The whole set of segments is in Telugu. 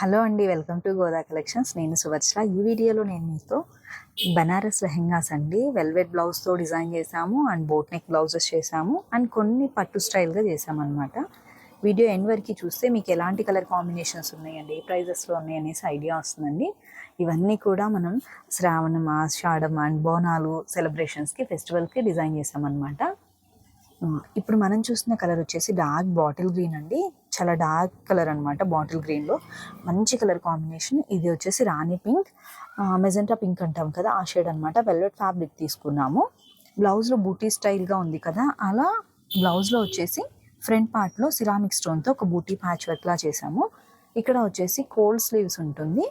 హలో అండి వెల్కమ్ టు గోదా కలెక్షన్స్. నేను సువర్చల ఈ వీడియోలో నేను మీతో బనారస్ లెహెంగాస్ అండి. వెల్వెట్ బ్లౌజ్తో డిజైన్ చేసాము అండ్ బోట్ నెక్ బ్లౌజెస్ చేసాము అండ్ కొన్ని పట్టు స్టైల్గా చేసామన్నమాట వీడియో ఎండ్ వరకు చూస్తే మీకు ఎలాంటి కలర్ కాంబినేషన్స్ ఉన్నాయండి ఏ ప్రైజెస్లో ఉన్నాయి అనేసి ఐడియా వస్తుందండి. ఇవన్నీ కూడా మనం శ్రావణం ఆషాఢం అండ్ బోనాలు సెలబ్రేషన్స్కి ఫెస్టివల్కి డిజైన్ చేసామన్నమాట ఇప్పుడు మనం చూస్తున్న కలర్ వచ్చేసి డార్క్ బాటిల్ గ్రీన్ అండి. చాలా డార్క్ కలర్ అనమాట బాటిల్ గ్రీన్లో మంచి కలర్ కాంబినేషన్. ఇది వచ్చేసి రాణి పింక్. మెజెంటా పింక్ అంటాం కదా ఆ షేడ్ అనమాట వెల్వెట్ ఫ్యాబ్రిక్ తీసుకున్నాము. బ్లౌజ్లో బూటీ స్టైల్గా ఉంది కదా అలా బ్లౌజ్లో వచ్చేసి ఫ్రంట్ పార్ట్లో సిరామిక్ స్టోన్తో ఒక బూటీ ప్యాచ్ వర్క్లా చేసాము ఇక్కడ వచ్చేసి కోల్డ్ స్లీవ్స్ ఉంటుంది.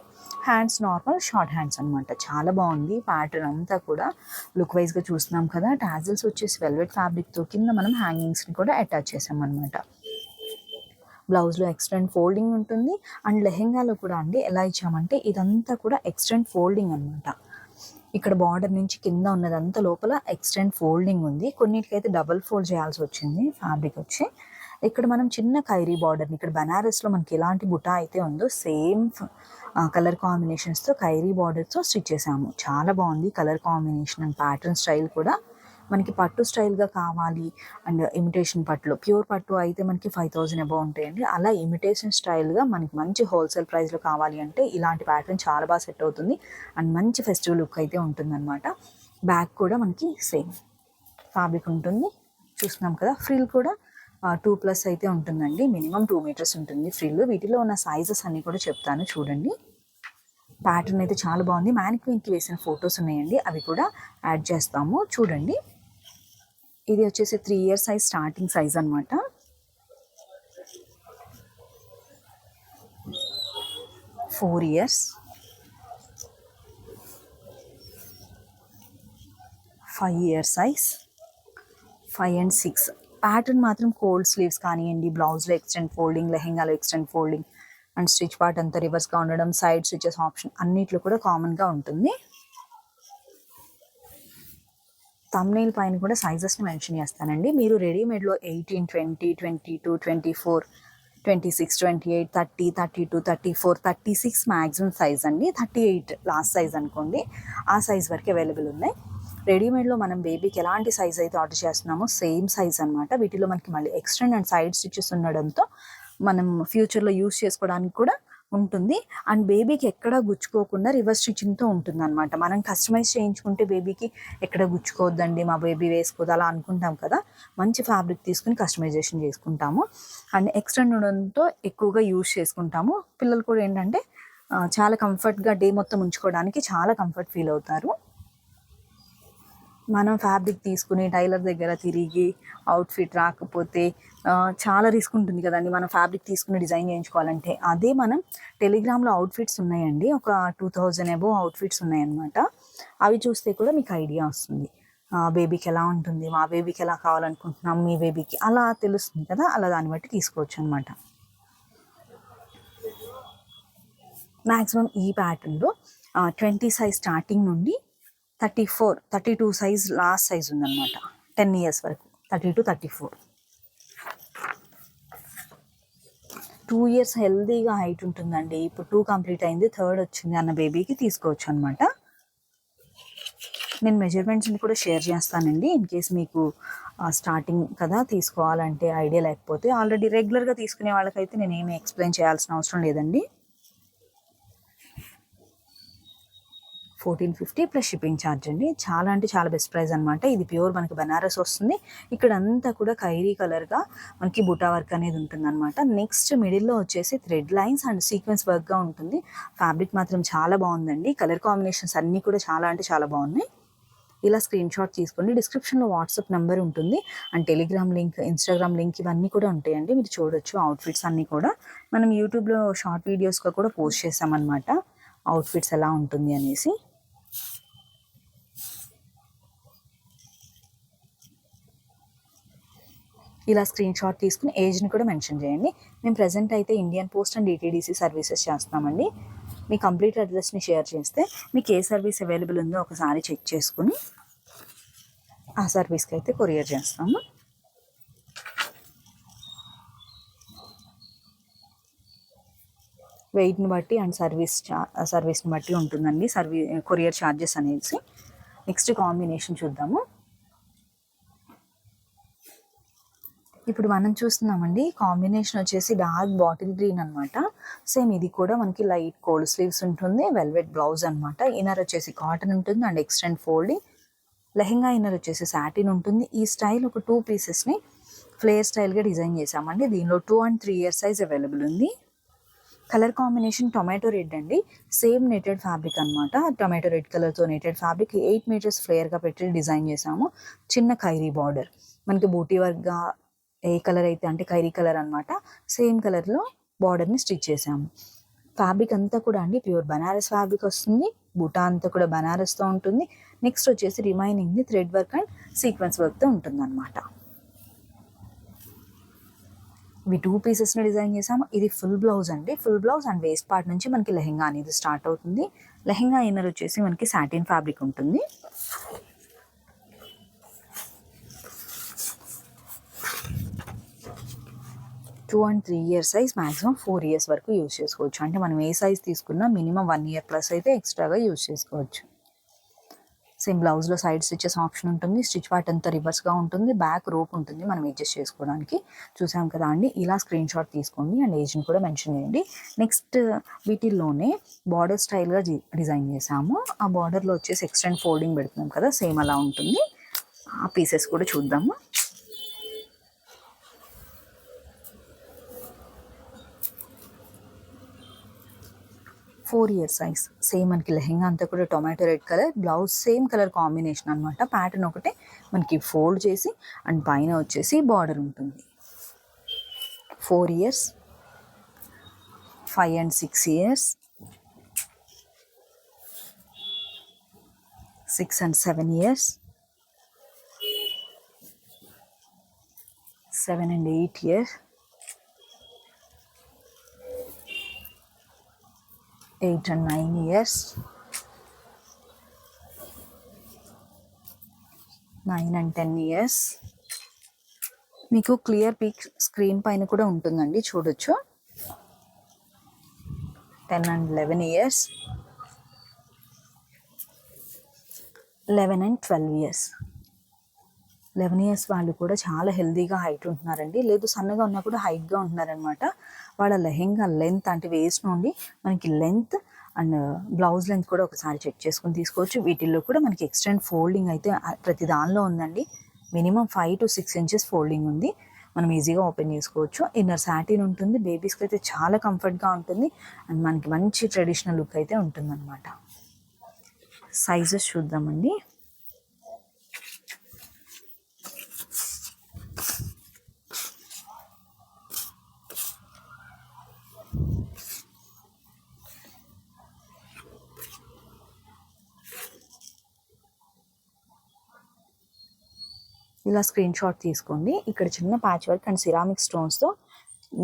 హ్యాండ్స్ నార్మల్ షార్ట్ హ్యాండ్స్ అనమాట చాలా బాగుంది. ప్యాటర్న్ అంతా కూడా లుక్ వైజ్గా చూస్తున్నాం కదా. టాజిల్స్ వచ్చేసి వెల్వెట్ ఫ్యాబ్రిక్తో కింద మనం హ్యాంగింగ్స్ని కూడా అటాచ్ చేసాం అనమాట బ్లౌజ్లో ఎక్స్టెండ్ ఫోల్డింగ్ ఉంటుంది. అండ్ లెహెంగాలో కూడా అండి ఎలా ఇచ్చామంటే ఇదంతా కూడా ఎక్స్టెండ్ ఫోల్డింగ్ అనమాట ఇక్కడ బార్డర్ నుంచి కింద ఉన్నదంతా లోపల ఎక్స్టెండ్ ఫోల్డింగ్ ఉంది. కొన్నిటికైతే డబల్ ఫోల్డ్ చేయాల్సి వచ్చింది ఫ్యాబ్రిక్ వచ్చి. ఇక్కడ మనం చిన్న ఖైరీ బార్డర్ని ఇక్కడ బనారస్లో మనకి ఎలాంటి బుటా అయితే ఉందో సేమ్ కలర్ కాంబినేషన్స్తో ఖైరీ బార్డర్తో స్టిచ్ చేసాము చాలా బాగుంది colour combination and pattern style కూడా. మనకి పట్టు స్టైల్గా కావాలి అండ్ ఇమిటేషన్ పట్టులో ప్యూర్ పట్టు అయితే మనకి ఫైవ్ థౌజండ్ అబౌ ఉంటాయండి. అలా ఇమిటేషన్ స్టైల్గా మనకి మంచి హోల్సేల్ ప్రైస్లో కావాలి అంటే ఇలాంటి ప్యాటర్న్ చాలా బాగా సెట్ అవుతుంది. అండ్ మంచి ఫెస్టివల్ లుక్ అయితే ఉంటుందన్నమాట. బ్యాక్ కూడా మనకి సేమ్ ఫ్యాబ్రిక్ ఉంటుంది. చూస్తున్నాం కదా ఫ్రిల్ కూడా. టూ ప్లస్ అయితే ఉంటుందండి. మినిమం టూ మీటర్స్ ఉంటుంది ఫ్రిల్ వీటిలో ఉన్న సైజెస్ అన్నీ కూడా చెప్తాను చూడండి. ప్యాటర్న్ అయితే చాలా బాగుంది. మ్యానిక్విన్కి వేసిన ఫొటోస్ ఉన్నాయండి. అవి కూడా యాడ్ చేస్తాము. చూడండి. ఇది వచ్చేసి three years size starting size అనమాట four years five years size five and six pattern మాత్రం కోల్డ్ స్లీవ్స్ కానివ్వండి బ్లౌజ్లో extend folding లెహెంగాలో extend folding and stitch part అంతా రివర్స్గా ఉండడం సైడ్ స్టిచెస్ ఆప్షన్ అన్నిట్లో కూడా కామన్గా ఉంటుంది. తమ్నైల్ పైన కూడా సైజెస్ని మెన్షన్ చేస్తానండి. మీరు రెడీమేడ్లో eighteen twenty twenty two twenty four twenty six twenty eight thirty thirty two thirty four thirty six maximum size అండి. థర్టీ ఎయిట్ లాస్ట్ సైజ్ అనుకోండి. ఆ సైజ్ వరకు అవైలబుల్ ఉన్నాయి. రెడీమేడ్లో మనం బేబీకి ఎలాంటి సైజ్ అయితే ఆర్డర్ చేస్తున్నామో సేమ్ సైజ్ అనమాట వీటిలో మనకి మళ్ళీ ఎక్స్టెండ్ అండ్ సైడ్ స్టిచెస్ ఉండడంతో మనం ఫ్యూచర్లో యూస్ చేసుకోవడానికి కూడా ఉంటుంది. అండ్ బేబీకి ఎక్కడ గుచ్చుకోకుండా రివర్స్ స్టిచ్చింగ్తో ఉంటుంది అనమాట మనం కస్టమైజ్ చేయించుకుంటే బేబీకి ఎక్కడ గుచ్చుకోవద్దండి మా బేబీ వేసుకోవద్దు అలా అనుకుంటాం కదా. మంచి ఫ్యాబ్రిక్ తీసుకుని కస్టమైజేషన్ చేసుకుంటాము. అండ్ ఎక్స్టెండ్ ఉండడంతో ఎక్కువగా యూస్ చేసుకుంటాము. పిల్లలు కూడా ఏంటంటే చాలా కంఫర్ట్గా డే మొత్తం ఉంచుకోవడానికి చాలా కంఫర్ట్ ఫీల్ అవుతారు. మనం ఫ్యాబ్రిక్ తీసుకుని టైలర్ దగ్గర తిరిగి అవుట్ఫిట్ రాకపోతే చాలా రిస్క్ ఉంటుంది కదండి. మనం ఫ్యాబ్రిక్ తీసుకుని డిజైన్ చేయించుకోవాలంటే. అదే మనం టెలిగ్రామ్లో అవుట్ఫిట్స్ ఉన్నాయండి. ఒక టూ థౌజండ్ అబోవ్ అవుట్ఫిట్స్ ఉన్నాయన్నమాట. అవి చూస్తే కూడా మీకు ఐడియా వస్తుంది. బేబీకి ఎలా ఉంటుంది? మా బేబీకి ఎలా కావాలనుకుంటున్నాం? మీ బేబీకి అలా తెలుస్తుంది కదా? అలా దాన్ని బట్టి తీసుకోవచ్చు అనమాట మ్యాక్సిమం ఈ ప్యాటర్న్లో ట్వంటీ సైజ్ స్టార్టింగ్ నుండి thirty four thirty two size last size ఉందన్నమాట. టెన్ ఇయర్స్ వరకు. Thirty to thirty four. Two years హెల్దీగా హైట్ ఉంటుందండి. ఇప్పుడు టూ కంప్లీట్ అయింది థర్డ్ వచ్చింది అన్న బేబీకి తీసుకోవచ్చు అనమాట నేను మెజర్మెంట్స్ని కూడా షేర్ చేస్తానండి. ఇన్ కేస్ మీకు స్టార్టింగ్ కదా తీసుకోవాలంటే ఐడియా లేకపోతే ఆల్రెడీ రెగ్యులర్గా తీసుకునే వాళ్ళకైతే నేను ఏమీ ఎక్స్ప్లెయిన్ చేయాల్సిన అవసరం లేదండి. Fourteen fifty plus shipping charge అండి. చాలా అంటే చాలా బెస్ట్ ప్రైస్ అనమాట ఇది ప్యూర్ మనకి బనారస్ వస్తుంది. ఇక్కడ అంతా కూడా ఖైరీ కలర్గా మనకి బుటా వర్క్ అనేది ఉంటుంది అనమాట నెక్స్ట్ మిడిల్లో వచ్చేసి థ్రెడ్ లైన్స్ అండ్ సీక్వెన్స్ వర్క్గా ఉంటుంది. ఫ్యాబ్రిక్ మాత్రం చాలా బాగుందండి. కలర్ కాంబినేషన్స్ అన్నీ కూడా చాలా అంటే చాలా బాగున్నాయి. ఇలా స్క్రీన్ షాట్ తీసుకోండి. డిస్క్రిప్షన్లో వాట్సాప్ నెంబర్ ఉంటుంది. And Telegram link Instagram link ఇవన్నీ కూడా ఉంటాయండి. మీరు చూడొచ్చు అవుట్ఫిట్స్ అన్నీ కూడా. మనం యూట్యూబ్లో షార్ట్ వీడియోస్గా కూడా పోస్ట్ చేసామన్నమాట అవుట్ఫిట్స్ ఎలా ఉంటుంది అనేసి. ఇలా స్క్రీన్ షాట్ తీసుకుని ఏజ్ని కూడా మెన్షన్ చేయండి. మేము ప్రజెంట్ అయితే Indian post and DTDC services చేస్తున్నామండి. మీ కంప్లీట్ అడ్రస్ని షేర్ చేస్తే మీకు ఏ సర్వీస్ అవైలబుల్ ఉందో ఒకసారి చెక్ చేసుకుని ఆ సర్వీస్కి అయితే కొరియర్ చేస్తాము. వెయిట్ని బట్టి అండ్ సర్వీస్ చా సర్వీస్ని బట్టి ఉంటుందండి. సర్వీ కొరియర్ ఛార్జెస్ అనేసి. నెక్స్ట్ కాంబినేషన్ చూద్దాము. ఇప్పుడు మనం చూస్తున్నామండి కాంబినేషన్ వచ్చేసి డార్క్ బాటిల్ గ్రీన్ అనమాట సేమ్ ఇది కూడా మనకి లైట్ కోల్డ్ స్లీవ్స్ ఉంటుంది వెల్వెట్ బ్లౌజ్ అనమాట ఇన్నర్ వచ్చేసి కాటన్ ఉంటుంది and extend folding. Lehenga inner వచ్చేసి సాటిన్ ఉంటుంది. ఈ స్టైల్ ఒక టూ పీసెస్ని ఫ్లేయర్ స్టైల్గా డిజైన్ చేసామండి దీనిలో two and three year size available ఉంది. కలర్ కాంబినేషన్ టొమాటో రెడ్ అండి. సేమ్ నెటెడ్ ఫ్యాబ్రిక్ అనమాట టొమాటో రెడ్ కలర్తో నెటెడ్ ఫ్యాబ్రిక్ ఎయిట్ మీటర్స్ ఫ్లేయర్గా పెట్టి డిజైన్ చేసాము చిన్న ఖైరీ బార్డర్. మనకి బూటీ వర్క్గా ఏ కలర్ అయితే అంటే ఖైరీ కలర్ అనమాట సేమ్ కలర్లో బార్డర్ని స్టిచ్ చేసాము ఫ్యాబ్రిక్ అంతా కూడా అండి ప్యూర్ బనారస్ ఫ్యాబ్రిక్ వస్తుంది బుటా అంతా కూడా బనారస్తో ఉంటుంది. నెక్స్ట్ వచ్చేసి రిమైనింగ్ది థ్రెడ్ వర్క్ అండ్ సీక్వెన్స్ వర్క్తో ఉంటుంది అనమాట ఇవి టూ పీసెస్ని డిజైన్ చేసాము ఇది ఫుల్ బ్లౌజ్ అండి. Full blouse and waist part నుంచి మనకి లెహెంగా అనేది స్టార్ట్ అవుతుంది. లెహెంగా ఇన్నర్ వచ్చేసి మనకి సాటిన్ ఫ్యాబ్రిక్ ఉంటుంది. Two and three years size maximum four years వరకు యూజ్ చేసుకోవచ్చు. అంటే మనం ఏ సైజ్ తీసుకున్నా మినిమం వన్ ఇయర్ ప్లస్ అయితే ఎక్స్ట్రాగా యూజ్ చేసుకోవచ్చు. సేమ్ బ్లౌజ్లో సైడ్ స్టిచెస్ ఆప్షన్ ఉంటుంది. స్టిచ్ పార్ట్ అంతా రివర్స్గా ఉంటుంది. బ్యాక్ రోప్ ఉంటుంది మనం అడ్జస్ట్ చేసుకోవడానికి. చూసాం కదా అండి ఇలా స్క్రీన్ షాట్ తీసుకోండి అండ్ ఏజ్ని కూడా మెన్షన్ చేయండి. నెక్స్ట్ వీటిల్లోనే బార్డర్ స్టైల్గా డిజైన్ చేసాము ఆ బార్డర్లో వచ్చేసి ఎక్స్టెండ్ ఫోల్డింగ్ పెడుతున్నాం కదా సేమ్ అలా ఉంటుంది. ఆ పీసెస్ కూడా చూద్దాము. ఫోర్ ఇయర్ సైజ్ సేమ్ మనకి లెహెంగా అంతా కూడా tomato red colour blouse same colour combination అనమాట ప్యాటర్న్ ఒకటే మనకి ఫోల్డ్ చేసి అండ్ పైన వచ్చేసి బార్డర్ ఉంటుంది. Four years five and six years six and seven years seven and eight years eight and nine years nine and ten years మీకు క్లియర్ పిక్ స్క్రీన్ పైన కూడా ఉంటుందండి చూడొచ్చు. Ten and eleven years eleven and twelve years eleven years వాళ్ళు కూడా చాలా హెల్తీగా హైట్ ఉంటున్నారండి. లేదు సన్నగా ఉన్నా కూడా హైట్గా ఉంటున్నారనమాట వాళ్ళ లెహెంగా లెంత్ అంటే వేస్ట్ నుండి మనకి లెంత్ అండ్ బ్లౌజ్ లెంత్ కూడా ఒకసారి చెక్ చేసుకొని తీసుకోవచ్చు. వీటిల్లో కూడా మనకి ఎక్స్టెండ్ ఫోల్డింగ్ అయితే ప్రతి దానిలో ఉందండి. Minimum five to six inches folding ఉంది. మనం ఈజీగా ఓపెన్ చేసుకోవచ్చు. ఇన్నర్ సాటిన్ ఉంటుంది. బేబీస్కి అయితే చాలా కంఫర్ట్గా ఉంటుంది. అండ్ మనకి మంచి ట్రెడిషనల్ లుక్ అయితే ఉంటుందన్నమాట. సైజెస్ చూద్దామండి. ఇలా స్క్రీన్ షాట్ తీసుకోండి. ఇక్కడ చిన్న ప్యాచ్ వర్క్ అండ్ సిరామిక్ స్టోన్స్తో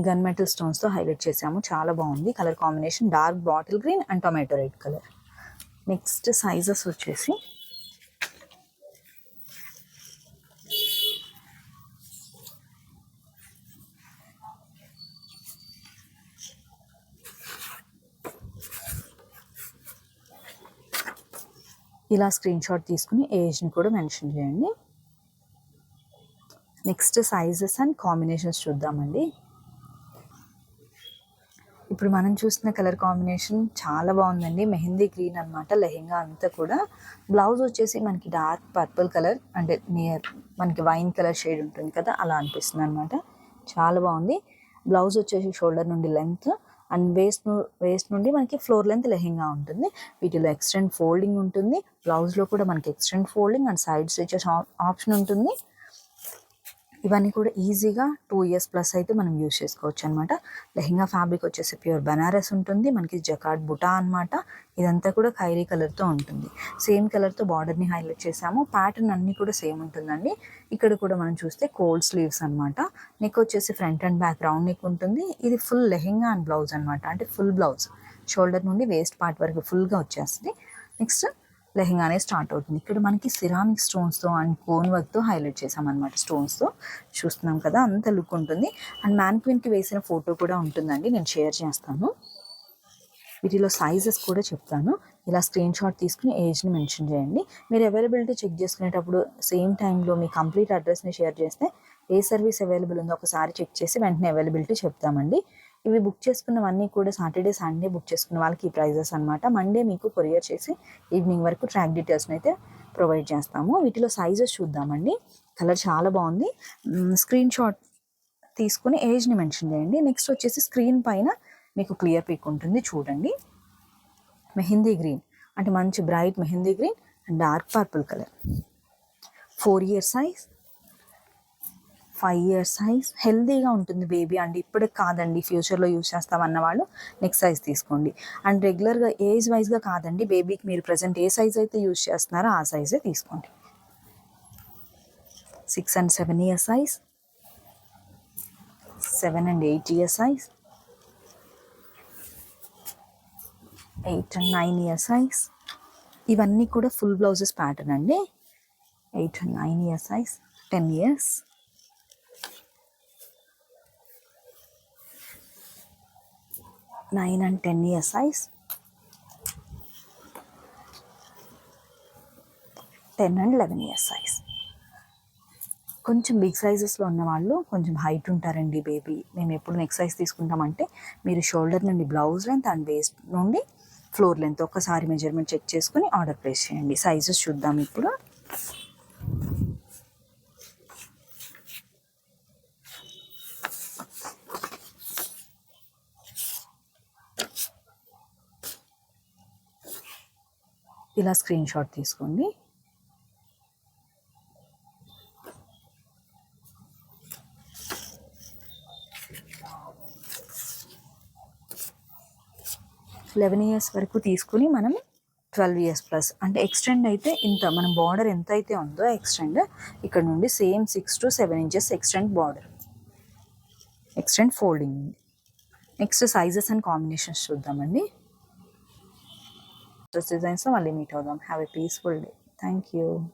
గన్ మెటల్ స్టోన్స్తో హైలైట్ చేసాము చాలా బాగుంది. Colour combination dark bottle green and tomato red colour next sizes వచ్చేసి ఇలా స్క్రీన్ షాట్ తీసుకుని ఏజ్ని కూడా మెన్షన్ చేయండి. నెక్స్ట్ సైజెస్ అండ్ కాంబినేషన్స్ చూద్దామండి. ఇప్పుడు మనం చూస్తున్న కలర్ కాంబినేషన్ చాలా బాగుందండి. మెహందీ గ్రీన్ అనమాట లెహెంగా అంతా కూడా. బ్లౌజ్ వచ్చేసి మనకి డార్క్ పర్పుల్ కలర్ అంటే నియర్ మనకి వైన్ కలర్ షేడ్ ఉంటుంది కదా అలా అనిపిస్తుంది అనమాట చాలా బాగుంది. బ్లౌజ్ వచ్చేసి షోల్డర్ నుండి లెంత్ అండ్ వేస్ట్ వేస్ట్ నుండి మనకి ఫ్లోర్ లెంత్ లెహెంగా ఉంటుంది. వీటిలో ఎక్స్టెండ్ ఫోల్డింగ్ ఉంటుంది. బ్లౌజ్లో కూడా మనకి extend folding and side stitches option ఉంటుంది. ఇవన్నీ కూడా ఈజీగా టూ ఇయర్స్ ప్లస్ అయితే మనం యూజ్ చేసుకోవచ్చు అనమాట లెహెంగా ఫ్యాబ్రిక్ వచ్చేసి ప్యూర్ బనారస్ ఉంటుంది మనకి జకాట్ బుటా అనమాట ఇదంతా కూడా ఖైరీ కలర్తో ఉంటుంది. సేమ్ కలర్తో బార్డర్ని హైలైట్ చేసాము ప్యాటర్న్ అన్నీ కూడా సేమ్ ఉంటుందండి. ఇక్కడ కూడా మనం చూస్తే కోల్డ్ స్లీవ్స్ అనమాట నెక్ వచ్చేసి front and back round neck ఉంటుంది. ఇది ఫుల్ లెహెంగా అండ్ బ్లౌజ్ అనమాట అంటే ఫుల్ బ్లౌజ్. షోల్డర్ నుండి వేస్ట్ పార్ట్ వరకు ఫుల్గా వచ్చేస్తుంది. నెక్స్ట్ లెహెంగానే స్టార్ట్ అవుతుంది. ఇక్కడ మనకి సిరామిక్ స్టోన్స్తో అండ్ కోన్ వర్క్తో హైలైట్ చేసామన్నమాట స్టోన్స్తో చూస్తున్నాం కదా అంత లుక్ ఉంటుంది. అండ్ మ్యాన్క్విన్కి వేసిన ఫోటో కూడా ఉంటుందండి నేను షేర్ చేస్తాను. వీటిలో సైజెస్ కూడా చెప్తాను. ఇలా స్క్రీన్ షాట్ తీసుకుని ఏజ్ని మెన్షన్ చేయండి. మీరు అవైలబిలిటీ చెక్ చేసుకునేటప్పుడు సేమ్ టైంలో మీ కంప్లీట్ అడ్రస్ని షేర్ చేస్తే ఏ సర్వీస్ అవైలబుల్ ఉందో ఒకసారి చెక్ చేసి వెంటనే అవైలబిలిటీ చెప్తామండి. ఇవి బుక్ చేసుకున్నవన్నీ కూడా సాటర్డే సండే బుక్ చేసుకున్న వాళ్ళకి ఈ ప్రైజెస్ అనమాట మండే మీకు కొరియర్ చేసి ఈవినింగ్ వరకు ట్రాక్ డీటెయిల్స్ని అయితే ప్రొవైడ్ చేస్తాము. వీటిలో సైజెస్ చూద్దామండి. కలర్ చాలా బాగుంది. స్క్రీన్ షాట్ తీసుకుని ఏజ్ని మెన్షన్ చేయండి. నెక్స్ట్ వచ్చేసి స్క్రీన్ పైన మీకు క్లియర్ పిక్ ఉంటుంది. చూడండి. మెహందీ గ్రీన్. అంటే మంచి bright mehndi green and dark purple colour. Four year size. Five years size హెల్దీగా ఉంటుంది బేబీ అండ్. ఇప్పుడే కాదండి ఫ్యూచర్లో యూజ్ చేస్తామన్న వాళ్ళు నెక్స్ట్ సైజ్ తీసుకోండి. అండ్ రెగ్యులర్గా ఏజ్ వైజ్గా కాదండి బేబీకి మీరు ప్రజెంట్ ఏ సైజ్ అయితే యూజ్ చేస్తున్నారో ఆ సైజే తీసుకోండి. Six and seven year size seven and eight year size eight and nine year size ఇవన్నీ కూడా ఫుల్ బ్లౌజెస్ ప్యాటర్న్ అండి. Eight and nine year size ten years nine and ten years size. Ten and eleven years size. కొంచెం బిగ్ సైజెస్లో ఉన్న వాళ్ళు కొంచెం హైట్ ఉంటారండి బేబీ. మేము ఎప్పుడు నెక్స్ట్ సైజ్ తీసుకుంటామంటే మీరు షోల్డర్ నుండి బ్లౌజ్ లెంత్ అండ్ వేస్ట్ నుండి ఫ్లోర్ లెంత్ ఒకసారి మెజర్మెంట్ చెక్ చేసుకుని ఆర్డర్ ప్లేస్ చేయండి. సైజెస్ చూద్దాం ఇప్పుడు. ఇలా స్క్రీన్ షాట్ తీసుకోండి. లెవెన్ ఇయర్స్ వరకు తీసుకుని మనం ట్వెల్వ్ ఇయర్స్ ప్లస్ అంటే ఎక్స్టెండ్ అయితే ఇంత మనం బార్డర్ ఎంత అయితే ఉందో ఎక్స్టెండ్ ఇక్కడ నుండి same six to seven inches extend border extend folding next sizes and combinations చూద్దామండి. dress designs from Ali them. Have a peaceful day. Thank you.